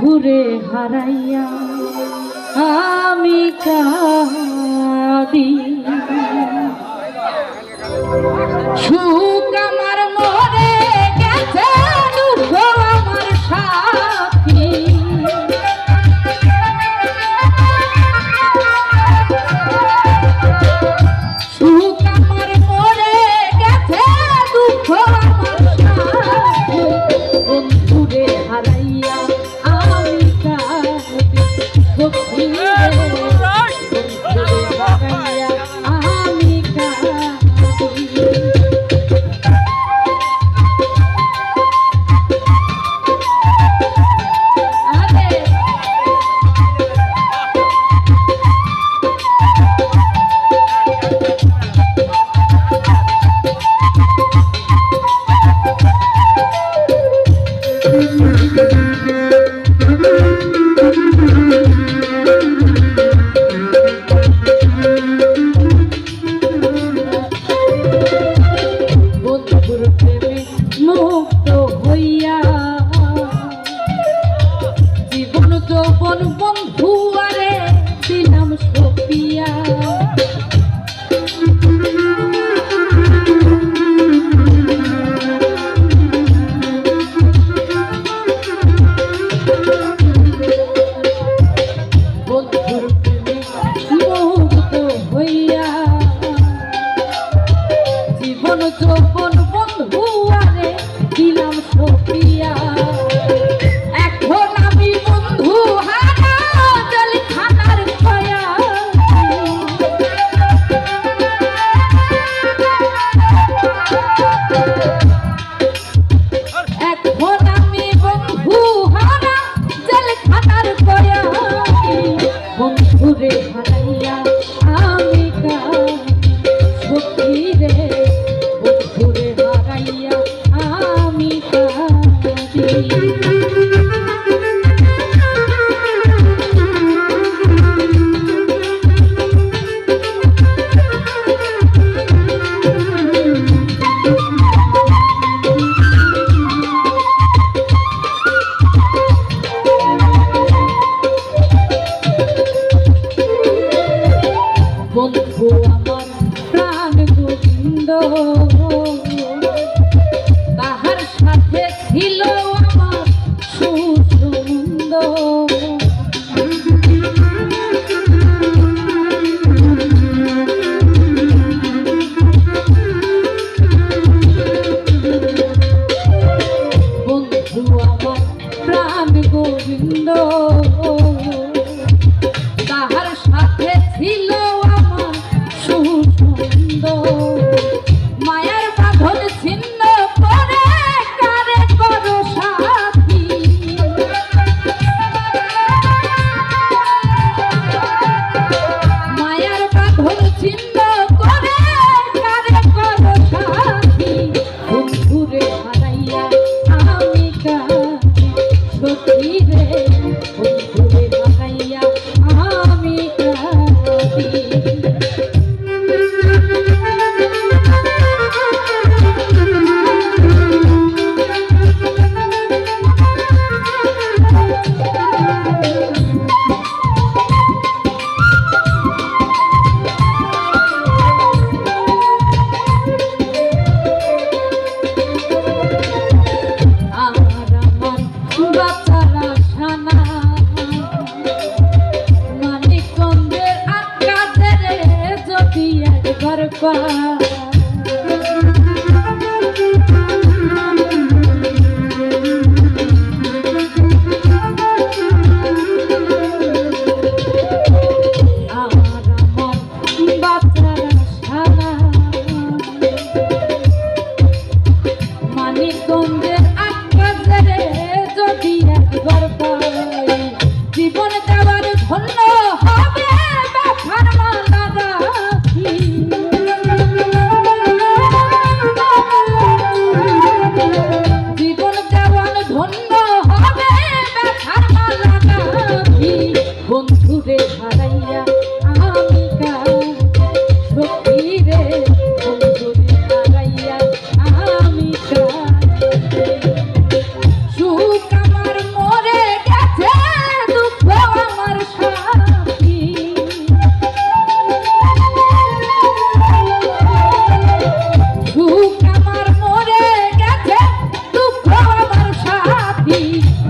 ঘুরে হারাইয়া আমি কাদি। শুধু Oh. বন্ধু আমার প্রাণ গোবিন্দ। Oh. Oh.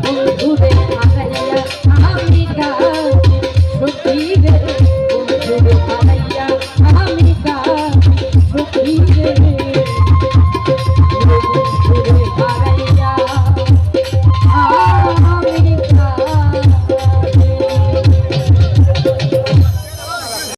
বল